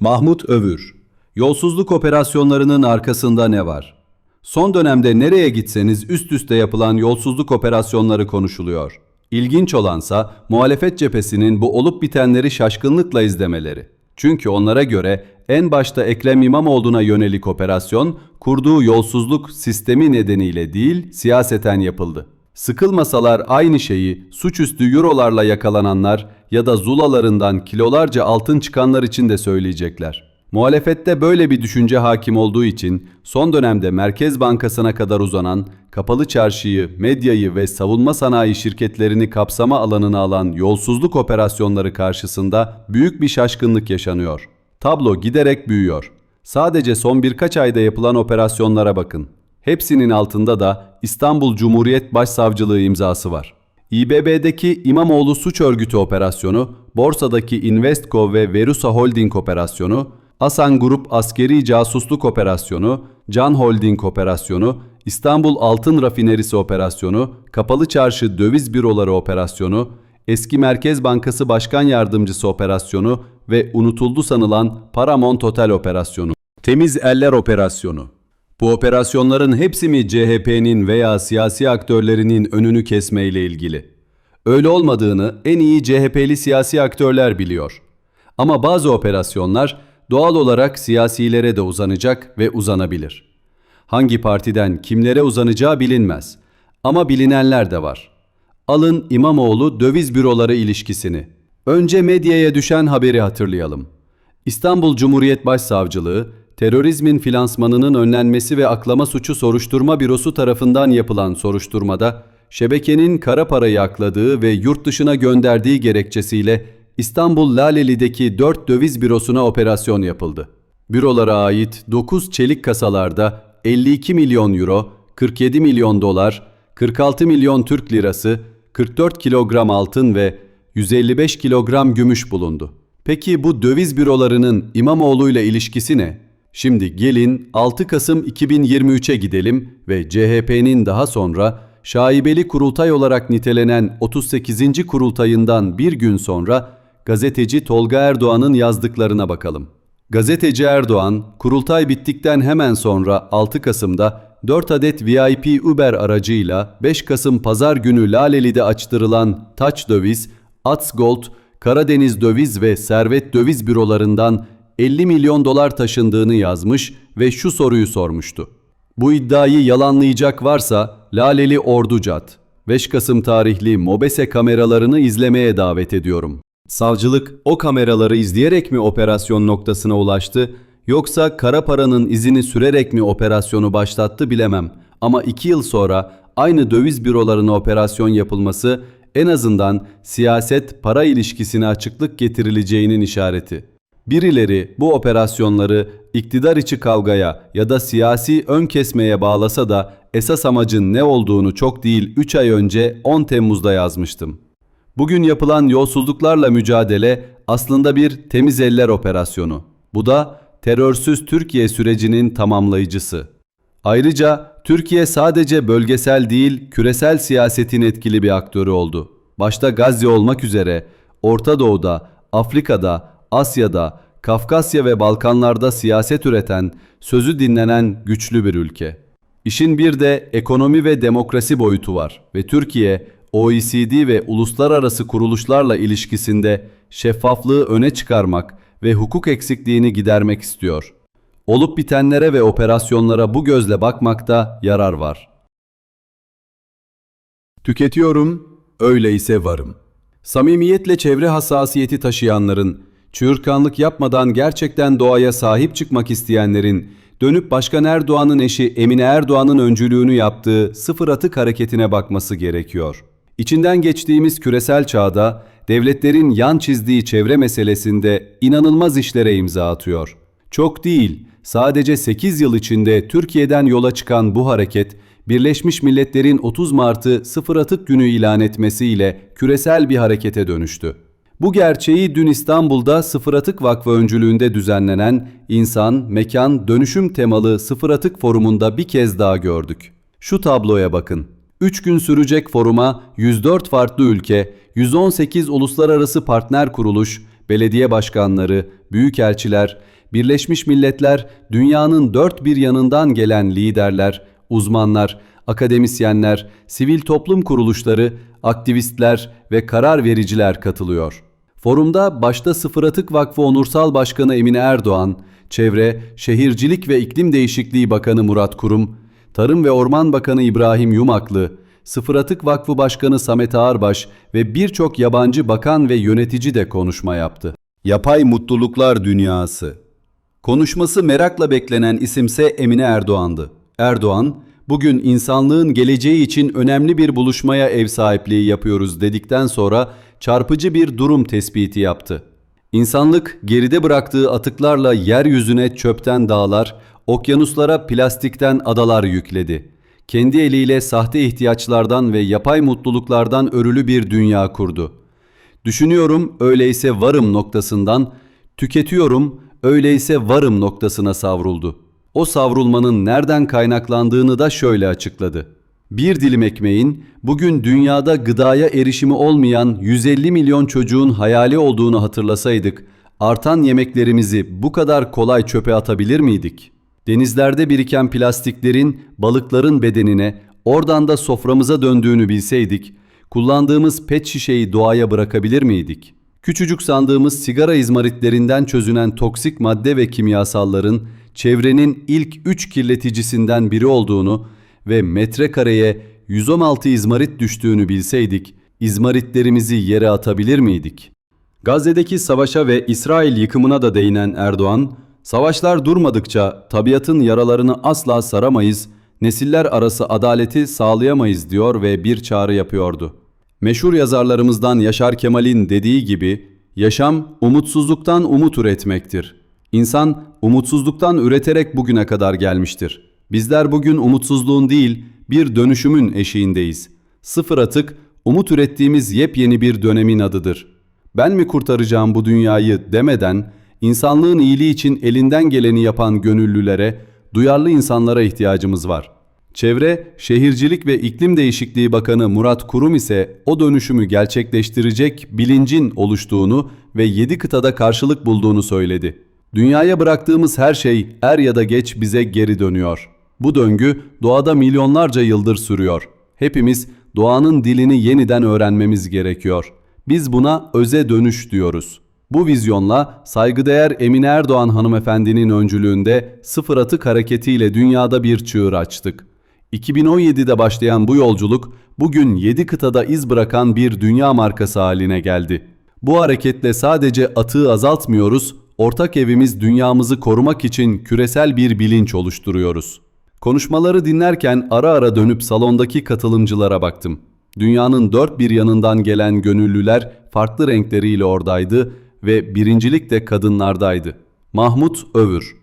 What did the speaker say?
Mahmut Övür Yolsuzluk operasyonlarının arkasında ne var? Son dönemde nereye gitseniz üst üste yapılan yolsuzluk operasyonları konuşuluyor. İlginç olansa muhalefet cephesinin bu olup bitenleri şaşkınlıkla izlemeleri. Çünkü onlara göre en başta Ekrem İmamoğlu'na yönelik operasyon kurduğu yolsuzluk sistemi nedeniyle değil siyaseten yapıldı. Sıkılmasalar aynı şeyi suçüstü eurolarla yakalananlar ya da zulalarından kilolarca altın çıkanlar için de söyleyecekler. Muhalefette böyle bir düşünce hakim olduğu için son dönemde Merkez Bankası'na kadar uzanan, kapalı çarşıyı, medyayı ve savunma sanayi şirketlerini kapsama alanına alan yolsuzluk operasyonları karşısında büyük bir şaşkınlık yaşanıyor. Tablo giderek büyüyor. Sadece son birkaç ayda yapılan operasyonlara bakın. Hepsinin altında da İstanbul Cumhuriyet Başsavcılığı imzası var. İBB'deki İmamoğlu Suç Örgütü operasyonu, borsadaki Investco ve Verusa Holding operasyonu, Asan Grup Askeri Casusluk Operasyonu, Can Holding Operasyonu, İstanbul Altın Rafinerisi Operasyonu, Kapalı Çarşı Döviz Büroları Operasyonu, Eski Merkez Bankası Başkan Yardımcısı Operasyonu ve unutuldu sanılan Paramount Otel Operasyonu. Temiz Eller Operasyonu. Bu operasyonların hepsi mi CHP'nin veya siyasi aktörlerinin önünü kesmeyle ilgili? Öyle olmadığını en iyi CHP'li siyasi aktörler biliyor. Ama bazı operasyonlar doğal olarak siyasilere de uzanacak ve uzanabilir. Hangi partiden kimlere uzanacağı bilinmez. Ama bilinenler de var. Alın İmamoğlu döviz büroları ilişkisini. Önce medyaya düşen haberi hatırlayalım. İstanbul Cumhuriyet Başsavcılığı, terörizmin finansmanının önlenmesi ve aklama suçu soruşturma bürosu tarafından yapılan soruşturmada, şebekenin kara parayı akladığı ve yurt dışına gönderdiği gerekçesiyle İstanbul Laleli'deki 4 döviz bürosuna operasyon yapıldı. Bürolara ait 9 çelik kasalarda 52 milyon euro, 47 milyon dolar, 46 milyon Türk lirası, 44 kilogram altın ve 155 kilogram gümüş bulundu. Peki bu döviz bürolarının İmamoğlu ile ilişkisi ne? Şimdi gelin 6 Kasım 2023'e gidelim ve CHP'nin daha sonra şaibeli kurultay olarak nitelenen 38. kurultayından bir gün sonra gazeteci Tolga Erdoğan'ın yazdıklarına bakalım. Gazeteci Erdoğan, kurultay bittikten hemen sonra 6 Kasım'da 4 adet VIP Uber aracıyla 5 Kasım pazar günü Laleli'de açtırılan Taç Döviz, Ats Gold, Karadeniz Döviz ve Servet Döviz bürolarından 50 milyon dolar taşındığını yazmış ve şu soruyu sormuştu. Bu iddiayı yalanlayacak varsa Laleli Orducat, 5 Kasım tarihli Mobese kameralarını izlemeye davet ediyorum. Savcılık o kameraları izleyerek mi operasyon noktasına ulaştı yoksa kara paranın izini sürerek mi operasyonu başlattı bilemem. Ama 2 yıl sonra aynı döviz bürolarına operasyon yapılması en azından siyaset para ilişkisine açıklık getirileceğinin işareti. Birileri bu operasyonları iktidar içi kavgaya ya da siyasi ön kesmeye bağlasa da esas amacın ne olduğunu çok değil 3 ay önce 10 Temmuz'da yazmıştım. Bugün yapılan yolsuzluklarla mücadele aslında bir temiz eller operasyonu. Bu da terörsüz Türkiye sürecinin tamamlayıcısı. Ayrıca Türkiye sadece bölgesel değil, küresel siyasetin etkili bir aktörü oldu. Başta Gazze olmak üzere Orta Doğu'da, Afrika'da, Asya'da, Kafkasya ve Balkanlarda siyaset üreten, sözü dinlenen güçlü bir ülke. İşin bir de ekonomi ve demokrasi boyutu var ve Türkiye OECD ve uluslararası kuruluşlarla ilişkisinde şeffaflığı öne çıkarmak ve hukuk eksikliğini gidermek istiyor. Olup bitenlere ve operasyonlara bu gözle bakmakta yarar var. Tüketiyorum, öyleyse varım. Samimiyetle çevre hassasiyeti taşıyanların, çığırtkanlık yapmadan gerçekten doğaya sahip çıkmak isteyenlerin, dönüp Başkan Erdoğan'ın eşi Emine Erdoğan'ın öncülüğünü yaptığı sıfır atık hareketine bakması gerekiyor. İçinden geçtiğimiz küresel çağda devletlerin yan çizdiği çevre meselesinde inanılmaz işlere imza atıyor. Çok değil, sadece 8 yıl içinde Türkiye'den yola çıkan bu hareket, Birleşmiş Milletler'in 30 Mart'ı sıfır atık günü ilan etmesiyle küresel bir harekete dönüştü. Bu gerçeği dün İstanbul'da Sıfır Atık Vakfı öncülüğünde düzenlenen İnsan, Mekan, Dönüşüm temalı Sıfır Atık Forumu'nda bir kez daha gördük. Şu tabloya bakın. 3 gün sürecek foruma 104 farklı ülke, 118 uluslararası partner kuruluş, belediye başkanları, büyükelçiler, Birleşmiş Milletler, dünyanın dört bir yanından gelen liderler, uzmanlar, akademisyenler, sivil toplum kuruluşları, aktivistler ve karar vericiler katılıyor. Forumda başta Sıfır Atık Vakfı Onursal Başkanı Emine Erdoğan, Çevre, Şehircilik ve İklim Değişikliği Bakanı Murat Kurum, Tarım ve Orman Bakanı İbrahim Yumaklı, Sıfır Atık Vakfı Başkanı Samet Ağarbaş ve birçok yabancı bakan ve yönetici de konuşma yaptı. Yapay Mutluluklar Dünyası Konuşması merakla beklenen isimse Emine Erdoğan'dı. Erdoğan, bugün insanlığın geleceği için önemli bir buluşmaya ev sahipliği yapıyoruz dedikten sonra çarpıcı bir durum tespiti yaptı. İnsanlık geride bıraktığı atıklarla yeryüzüne çöpten dağlar, okyanuslara plastikten adalar yükledi. Kendi eliyle sahte ihtiyaçlardan ve yapay mutluluklardan örülü bir dünya kurdu. Düşünüyorum öyleyse varım noktasından, tüketiyorum öyleyse varım noktasına savruldu. O savrulmanın nereden kaynaklandığını da şöyle açıkladı. Bir dilim ekmeğin bugün dünyada gıdaya erişimi olmayan 150 milyon çocuğun hayali olduğunu hatırlasaydık, artan yemeklerimizi bu kadar kolay çöpe atabilir miydik? Denizlerde biriken plastiklerin balıkların bedenine, oradan da soframıza döndüğünü bilseydik, kullandığımız pet şişeyi doğaya bırakabilir miydik? Küçücük sandığımız sigara izmaritlerinden çözünen toksik madde ve kimyasalların çevrenin ilk 3 kirleticisinden biri olduğunu ve metrekareye 116 izmarit düştüğünü bilseydik, izmaritlerimizi yere atabilir miydik? Gazze'deki savaşa ve İsrail yıkımına da değinen Erdoğan, savaşlar durmadıkça tabiatın yaralarını asla saramayız, nesiller arası adaleti sağlayamayız diyor ve bir çağrı yapıyordu. Meşhur yazarlarımızdan Yaşar Kemal'in dediği gibi, yaşam umutsuzluktan umut üretmektir. İnsan umutsuzluktan üreterek bugüne kadar gelmiştir. Bizler bugün umutsuzluğun değil, bir dönüşümün eşiğindeyiz. Sıfır atık, umut ürettiğimiz yepyeni bir dönemin adıdır. Ben mi kurtaracağım bu dünyayı demeden, insanlığın iyiliği için elinden geleni yapan gönüllülere, duyarlı insanlara ihtiyacımız var. Çevre, Şehircilik ve İklim Değişikliği Bakanı Murat Kurum ise o dönüşümü gerçekleştirecek bilincin oluştuğunu ve 7 kıtada karşılık bulduğunu söyledi. Dünyaya bıraktığımız her şey er ya da geç bize geri dönüyor. Bu döngü doğada milyonlarca yıldır sürüyor. Hepimiz doğanın dilini yeniden öğrenmemiz gerekiyor. Biz buna öze dönüş diyoruz. Bu vizyonla saygıdeğer Emine Erdoğan hanımefendinin öncülüğünde sıfır atık hareketiyle dünyada bir çığır açtık. 2017'de başlayan bu yolculuk bugün 7 kıtada iz bırakan bir dünya markası haline geldi. Bu hareketle sadece atığı azaltmıyoruz, ortak evimiz dünyamızı korumak için küresel bir bilinç oluşturuyoruz. Konuşmaları dinlerken ara ara dönüp salondaki katılımcılara baktım. Dünyanın dört bir yanından gelen gönüllüler farklı renkleriyle oradaydı ve birincilik de kadınlardaydı. Mahmut Övür